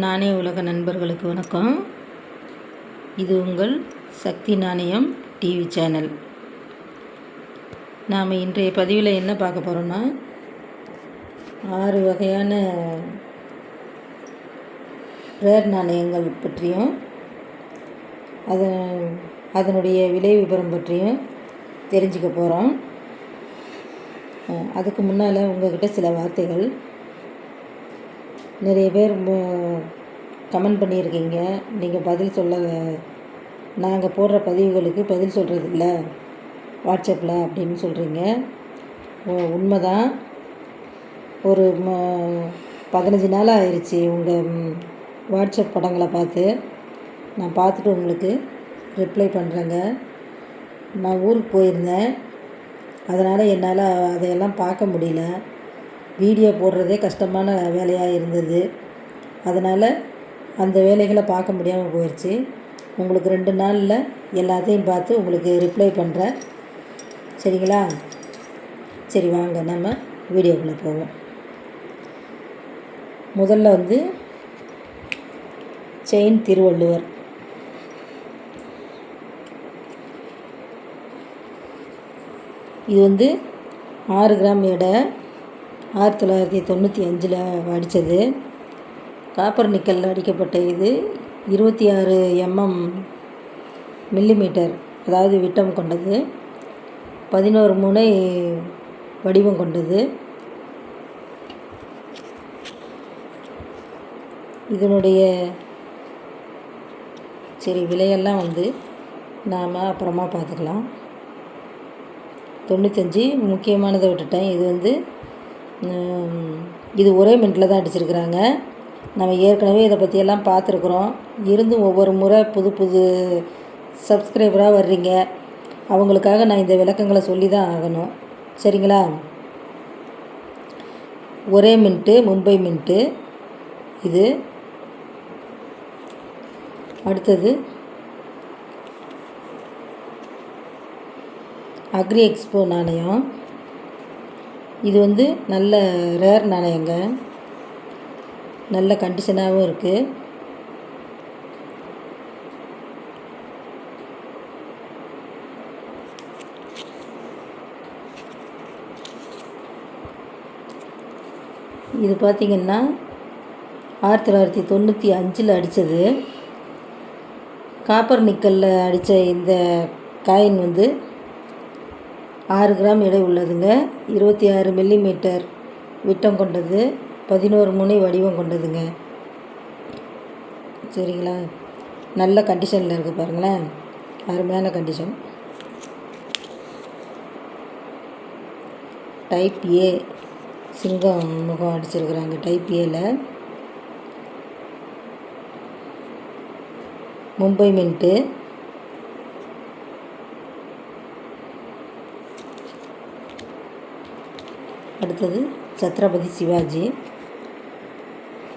நாணய உலக நண்பர்களுக்கு வணக்கம். இது உங்கள் சக்தி நாணயம் டிவி சேனல். நாம் இன்றைய பதிவில் என்ன பார்க்க போகிறோன்னா ஆறு வகையான ரேர் நாணயங்கள் பற்றியும் அது அதனுடைய விலை விவரம் பற்றியும் தெரிஞ்சுக்க போகிறோம் அதுக்கு முன்னால் உங்கள்கிட்ட சில வார்த்தைகள் நிறைய பேர் கமெண்ட் பண்ணியிருக்கீங்க. நீங்கள் பதில் சொல்ல நாங்கள் போடுற பதிவுகளுக்கு பதில் சொல்கிறது இல்லை வாட்ஸ்அப்பில் அப்படின்னு சொல்கிறீங்க உண்மைதான். ஒரு ம பதினஞ்சு நாள் ஆயிடுச்சு உங்கள் வாட்ஸ்அப் படங்களை பார்த்து. நான் பார்த்துட்டு உங்களுக்கு ரிப்ளை பண்ணுறேங்க நான் ஊருக்கு போயிருந்தேன். அதனால் என்னால் அதையெல்லாம் பார்க்க முடியல. வீடியோ போடுறதே கஷ்டமான வேலையாக இருந்தது. அதனால் அந்த வேலைகளை பார்க்க முடியாமல் போயிடுச்சு உங்களுக்கு ரெண்டு நாளில் எல்லாத்தையும் பார்த்து உங்களுக்கு ரிப்ளை பண்ணுறேன் சரிங்களா? சரி வாங்க. நம்ம வீடியோக்குள்ளே போவோம். முதல்ல வந்து செயின் திருவள்ளுவர். இது வந்து ஆறு கிராம் எடை. ஆயிரத்தி தொள்ளாயிரத்தி தொண்ணூற்றி அஞ்சில் அடித்தது காப்பர் நிக்கல் அடிக்கப்பட்ட இது இருபத்தி ஆறு எம்எம் மில்லிமீட்டர் அதாவது விட்டம் கொண்டது. பதினோரு முனை வடிவம் கொண்டது. இதனுடைய சரி விலையெல்லாம் வந்து நாம் அப்புறமா பார்த்துக்கலாம். தொண்ணூத்தஞ்சு முக்கியமானதை விட்டுட்டேன். இது வந்து இது ஒரே மின்ட்டில் தான் அடிச்சிருக்கிறாங்க. நம்ம ஏற்கனவே இதை பற்றியெல்லாம் பார்த்துருக்குறோம். இருந்தும் ஒவ்வொரு முறை புது புது சப்ஸ்கிரைபராக வர்றீங்க. அவங்களுக்காக நான் இந்த விளக்கங்களை சொல்லி தான் ஆகணும். சரிங்களா? ஒரே மின்ட்டு மும்பை மின்ட்டு இது. அடுத்தது. அக்ரி எக்ஸ்போ நாணயம். இது வந்து நல்ல ரேர் நாணயங்க. நல்ல கண்டிஷனாகவும் இருக்குது இது பார்த்திங்கன்னா ஆயிரத்தி தொள்ளாயிரத்தி தொண்ணூற்றி அஞ்சில் அடித்தது காப்பர் நிக்கலில் அடித்த இந்த காயின் வந்து ஆறு கிராம் எடை உள்ளதுங்க. இருபத்தி ஆறு மில்லிமீட்டர் விட்டம் கொண்டது. பதினோரு முனை வடிவம் கொண்டதுங்க. சரிங்களா? நல்ல கண்டிஷனில் இருக்குது பாருங்களேன். அருமையான கண்டிஷன் டைப் ஏ சிங்கம் முகம் அடிச்சிருக்கிறாங்க. டைப் ஏல மும்பை மின்ட்டு அடுத்தது சத்ரபதி சிவாஜி.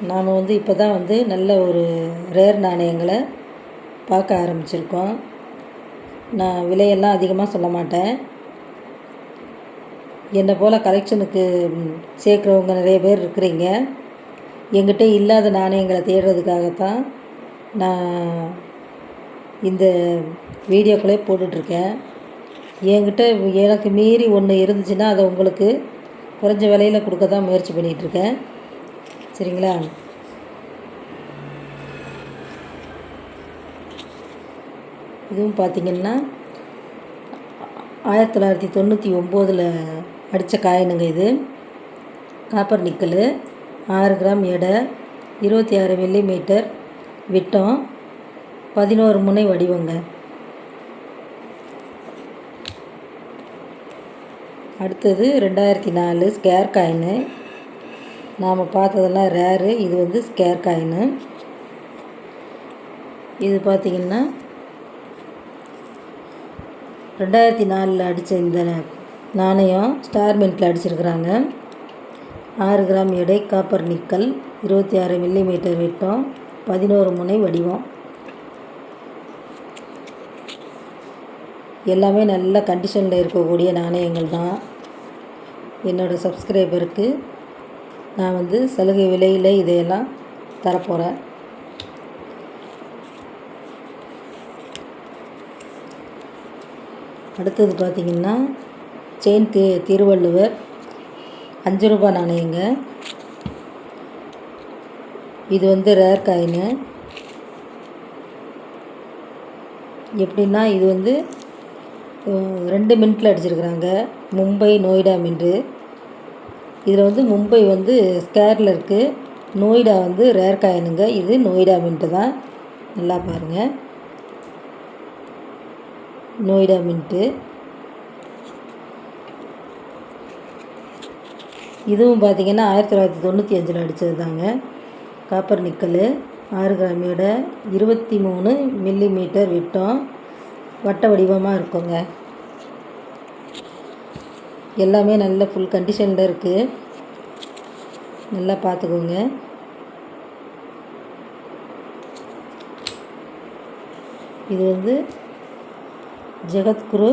நாம் வந்து இப்போ தான் வந்து நல்ல ஒரு ரேர் நாணயங்களை பார்க்க ஆரம்பிச்சிருக்கோம். நான் விலையெல்லாம் அதிகமாக சொல்ல மாட்டேன். என்னை போல் கலெக்ஷனுக்கு சேர்க்குறவங்க நிறைய பேர் இருக்கிறீங்க. எங்கிட்ட இல்லாத நாணயங்களை தேடுறதுக்காகத்தான் நான் இந்த வீடியோக்களே போட்டுட்ருக்கேன். என்கிட்ட எனக்கு மீறி ஒன்று இருந்துச்சுன்னா அதை உங்களுக்கு குறைஞ்ச விலையில் கொடுக்க தான் முயற்சி பண்ணிகிட்ருக்கேன் சரிங்களா? இதுவும் பார்த்திங்கன்னா ஆயிரத்தி தொள்ளாயிரத்தி தொண்ணூற்றி ஒம்போதில் அடித்த காயினுங்க இது. காப்பர் நிக்கல் ஆறு கிராம் எடை இருபத்தி ஆறு மில்லி மீட்டர் விட்டம் பதினோரு முனை வடிவங்க. அடுத்தது ரெண்டாயிரத்தி நாலு ஸ்கேர் காயினு நாம் பார்த்ததெல்லாம் ரேரு இது வந்து ஸ்கேர் காயினு இது பார்த்திங்கன்னா ரெண்டாயிரத்தி நாலில் அடித்த இந்த நாணயம் ஸ்டார் மின்ட்டில் அடிச்சிருக்கிறாங்க. ஆறு கிராம் எடை காப்பர் நிக்கல் இருபத்தி ஆறு மில்லிமீட்டர் விட்டம் பதினோரு முனை வடிவம். எல்லாமே நல்ல கண்டிஷனில் இருக்கக்கூடிய நாணயங்கள் தான். என்னோடய சப்ஸ்கிரைபருக்கு நான் வந்து சலுகை விலையில் இதையெல்லாம் தரப்போகிறேன் அடுத்தது பார்த்திங்கன்னா செயின் தி திருவள்ளுவர் அஞ்சு ரூபா நாணயங்க. இது வந்து ரேர் காயின்னு எப்படின்னா இது வந்து ரெண்டு மின்ட்டில் அடிச்சிருக்கிறாங்க. மும்பை நோய்டா மின்ட்டு இதில் வந்து மும்பை வந்து ஸ்கேரில் இருக்குது நோய்டா வந்து ரேர் காயினுங்க. இது நோய்டா மின்ட்டு தான். நல்லா பாருங்கள் நோய்டா மின்ட்டு இதுவும் பார்த்தீங்கன்னா ஆயிரத்தி தொள்ளாயிரத்தி தொண்ணூற்றி அஞ்சில் அடித்தது தாங்க காப்பர் நிக்கல் ஆறு கிராமியோட இருபத்தி மூணு மில்லி மீட்டர் விட்டம். வட்ட வடிவமாக இருக்குங்க. எல்லாமே நல்ல ஃபுல் கண்டிஷனில் இருக்குது நல்லா பார்த்துக்கோங்க இது வந்து ஜெகத்குரு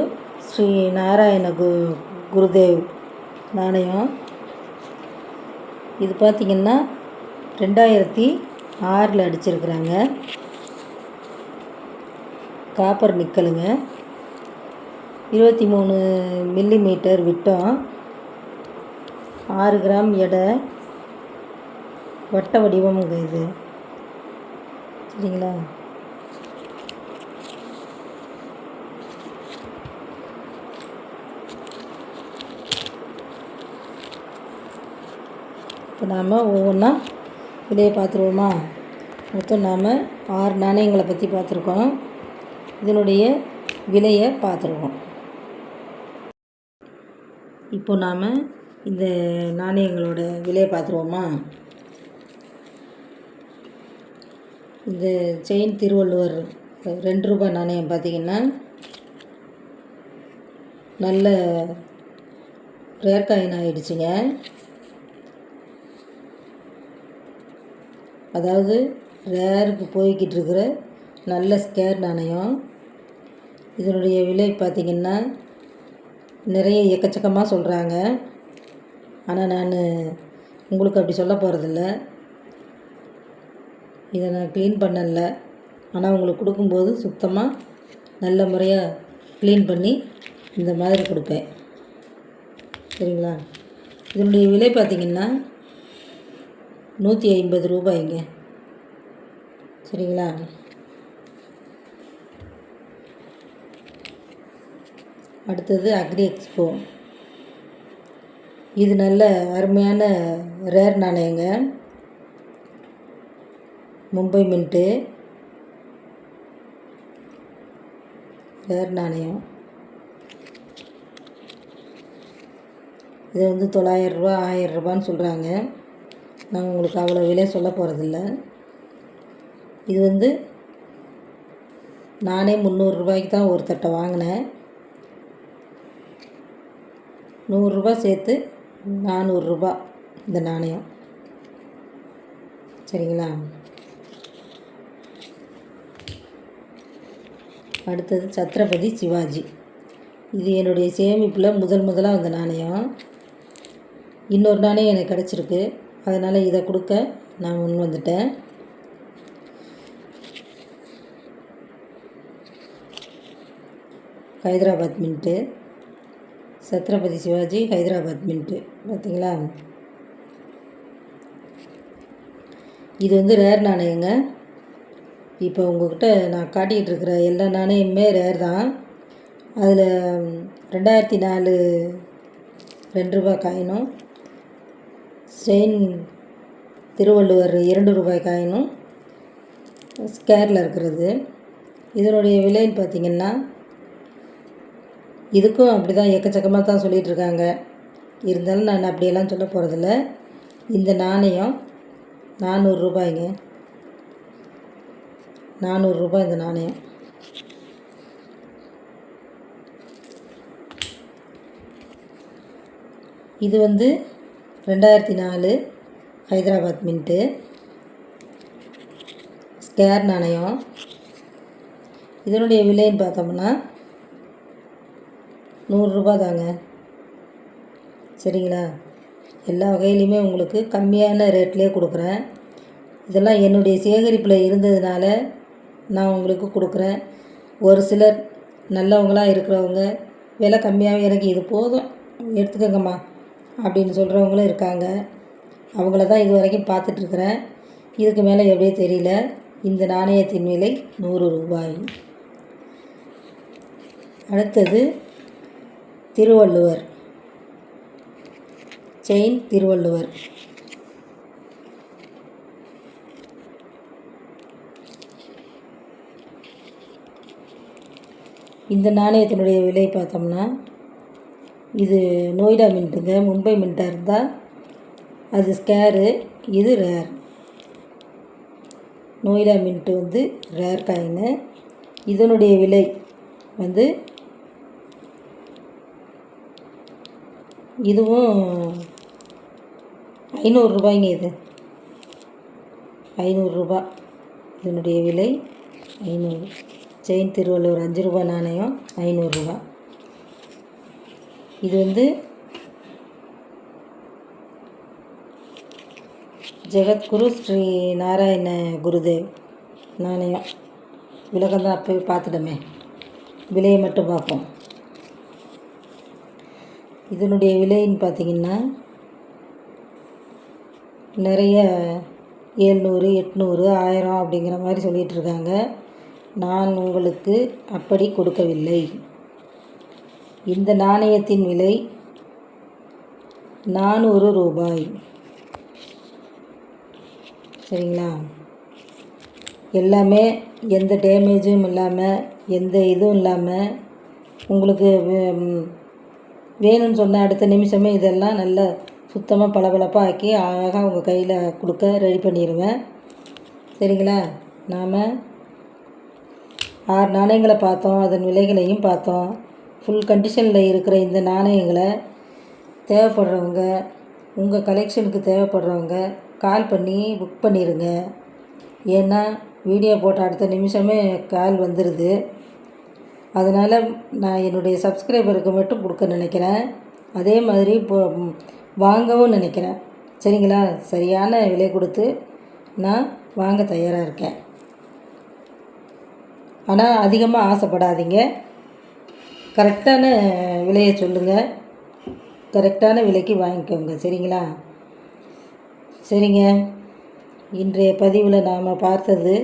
ஸ்ரீ நாராயண கு குருதேவ் நாணயம். இது பார்த்திங்கன்னா ரெண்டாயிரத்தி ஆறில் அடிச்சிருக்கிறாங்க. காப்பர் நிக்கலுங்க. இருபத்தி மூணு மில்லி மீட்டர் விட்டம். ஆறு கிராம் எடை. வட்ட வடிவமுங்க இது. சரிங்களா? இப்போ நாம் ஒவ்வொன்றா விலையை பார்த்துருவோமா? மொத்தம் நாம் ஆறு நாணயங்களை பற்றி பார்த்துருக்கோம். இதனுடைய விலையை பார்த்துருவோம். இப்போ நாம் இந்த நாணயங்களோட விலையை பார்த்துருவோமா? இந்த செயின் திருவள்ளுவர் ரெண்டு ரூபாய் நாணயம் பார்த்தீங்கன்னா நல்ல ரேர் காயின் ஆகிடுச்சிங்க அதாவது ரேருக்கு போய்கிட்டு இருக்கிற நல்ல ஸ்கேர் நாணயம். இதனுடைய விலை பார்த்திங்கன்னா நிறைய எக்கச்சக்கமாக சொல்கிறாங்க ஆனால் நான் உங்களுக்கு அப்படி சொல்ல போகிறதில்ல இதை நான் க்ளீன் பண்ணல. ஆனால் உங்களுக்கு கொடுக்கும்போது சுத்தமாக நல்ல முறையாக க்ளீன் பண்ணி இந்த மாதிரி கொடுப்பேன். சரிங்களா? இதனுடைய விலை பார்த்திங்கன்னா நூற்றி ஐம்பது ரூபாய்ங்க. சரிங்களா? அடுத்தது அக்ரி எக்ஸ்போ இது நல்ல அருமையான ரேர் நாணயங்க. மும்பை மின்ட்டு ரேர் நாணயம். இது வந்து தொள்ளாயிரரூபா ஆயிரரூபான்னு சொல்கிறாங்க நான் உங்களுக்கு அவ்வளோ விலை சொல்ல போகிறதில்ல இது வந்து நானே முந்நூறுரூபாய்க்கு தான் ஒரு தட்டை வாங்கினேன். நூறுரூபா சேர்த்து நானூறுரூபா இந்த நாணயம். சரிங்களா? அடுத்தது சத்ரபதி சிவாஜி. இது என்னுடைய சேமிப்பில் முதல் முதலாக வந்த நாணயம். இன்னொரு நாணயம் எனக்கு கிடச்சிருக்கு. அதனால் இதை கொடுக்க நான் முன் வந்துட்டேன். ஹைதராபாத் மின்ட்டு. சத்ரபதி சிவாஜி ஹைதராபாத் மின்ட்டு. பார்த்தீங்களா இது வந்து ரேர் நாணயங்க. இப்போ உங்கள்கிட்ட நான் காட்டிக்கிட்டு இருக்கிற எல்லா நாணயமுமே ரேர் தான். அதில் ரெண்டாயிரத்தி நாலு ரெண்டு ரூபாய் காயினும் செயின் திருவள்ளுவர் இரண்டு ரூபாய் காயினும் ஸ்கேரில் இருக்கிறது. இதனுடைய விலைன்னு பார்த்தீங்கன்னா இதுக்கும் அப்படி தான் எக்கச்சக்கமாக தான் சொல்லிகிட்டு இருக்காங்க இருந்தாலும் நான் அப்படியெல்லாம் சொல்ல போகிறதில்ல இந்த நாணயம் நானூறு ரூபாய்ங்க. நானூறுரூபா இந்த நாணயம். இது வந்து ரெண்டாயிரத்தி நாலு ஹைதராபாத் மின்ட்டு. ஸ்கேர் நாணயம். இதனுடைய விலைன்னு பார்த்தோம்னா நூறுரூபா தாங்க சரிங்களா? எல்லா வகையிலையுமே உங்களுக்கு கம்மியான ரேட்லேயே கொடுக்குறேன். இதெல்லாம் என்னுடைய சேகரிப்பில் இருந்ததுனால நான் உங்களுக்கு கொடுக்குறேன். ஒரு சிலர் நல்லவங்களாக இருக்கிறவங்க விலை கம்மியாக எனக்கு இது போதும் எடுத்துக்கோங்கம்மா அப்படின்னு சொல்கிறவங்களும் இருக்காங்க. அவங்கள தான் இது வரைக்கும் பார்த்துட்ருக்குறேன். இதுக்கு மேலே எப்படியோ தெரியல. இந்த நாணயத்தின் விலை நூறு ரூபாய். அடுத்தது திருவள்ளுவர். செயின் திருவள்ளுவர். இந்த நாணயத்தினுடைய விலை பார்த்தோம்னா இது நோய்டா மின்ட்டுங்க மும்பை மின்ட்டாக இருந்தால் அது ஸ்கேரு இது ரேர் நோய்டா மின்ட்டு வந்து ரேர் காயின்னு இதனுடைய விலை வந்து இதுவும் ஐநூறுரூபாய்ங்க இது. ஐநூறுரூபா இதனுடைய விலை ஐநூறு. செயின் திருவள்ளுவர் அஞ்சு ரூபா நாணயம் ஐநூறுரூபா இது வந்து ஜெகத்குரு ஸ்ரீ நாராயண குருதேவ் நாணயம். விலகம் தான் அப்போவே பார்த்துட்டோமே. விலையை மட்டும் பார்ப்போம். இதனுடைய விலைன்னு பார்த்தீங்கன்னா நிறைய ஏழ்நூறு எட்நூறு ஆயிரம் அப்படிங்கிற மாதிரி சொல்லிகிட்டு இருக்காங்க நான் உங்களுக்கு அப்படி கொடுக்கவில்லை. இந்த நாணயத்தின் விலை நானூறு ரூபாய். சரிங்களா? எல்லாமே எந்த டேமேஜும் இல்லாமல் எந்த இதுவும் இல்லாமல் உங்களுக்கு வேணும்னு சொன்ன அடுத்த நிமிஷமே இதெல்லாம் நல்லா சுத்தமாக பளபளப்பாக ஆக்கி அழகாக உங்கள் கையில் கொடுக்க ரெடி பண்ணிடுவேன் சரிங்களா? நாம் ஆறு நாணயங்களை பார்த்தோம் அதன் விலைகளையும் பார்த்தோம். ஃபுல் கண்டிஷனில் இருக்கிற இந்த நாணயங்களை தேவைப்படுறவங்க உங்கள் கலெக்ஷனுக்கு தேவைப்படுறவங்க கால் பண்ணி புக் பண்ணிடுங்க ஏன்னா வீடியோ போட்ட அடுத்த நிமிஷமே கால் வந்துடுது அதனால் நான் என்னுடைய சப்ஸ்கிரைபருக்கு மட்டும் கொடுக்க நினைக்கிறேன். அதே மாதிரி இப்போ வாங்கவும் நினைக்கிறேன். சரிங்களா? சரியான விலை கொடுத்து நான் வாங்க தயாராக இருக்கேன். ஆனால் அதிகமாக ஆசைப்படாதீங்க. கரெக்டான விலையை சொல்லுங்கள் கரெக்டான விலைக்கு வாங்கிக்கோங்க. சரிங்களா? சரிங்க. இன்றைய பதிவில் நாம் பார்த்தது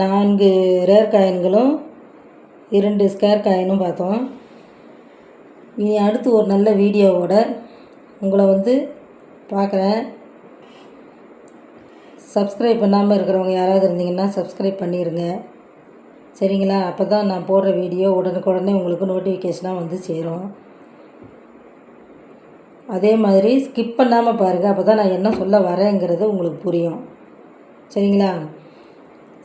நான்கு ரேர் காயின்களும் இரண்டு ஸ்கேர் காயினும் பார்த்தோம். இனி அடுத்து ஒரு நல்ல வீடியோவோட உங்களை வந்து பார்க்குறேன். சப்ஸ்கிரைப் பண்ணாமல் இருக்கிறவங்க யாராவது இருந்தீங்கன்னா சப்ஸ்கிரைப் பண்ணிடுங்க சரிங்களா? அப்போ தான் நான் போடுற வீடியோ உடனுக்குடனே உங்களுக்கு நோட்டிஃபிகேஷனாக வந்து சேரும். அதே மாதிரி ஸ்கிப் பண்ணாமல் பாருங்கள் அப்போ தான் நான் என்ன சொல்ல வரேங்கிறது உங்களுக்கு புரியும். சரிங்களா?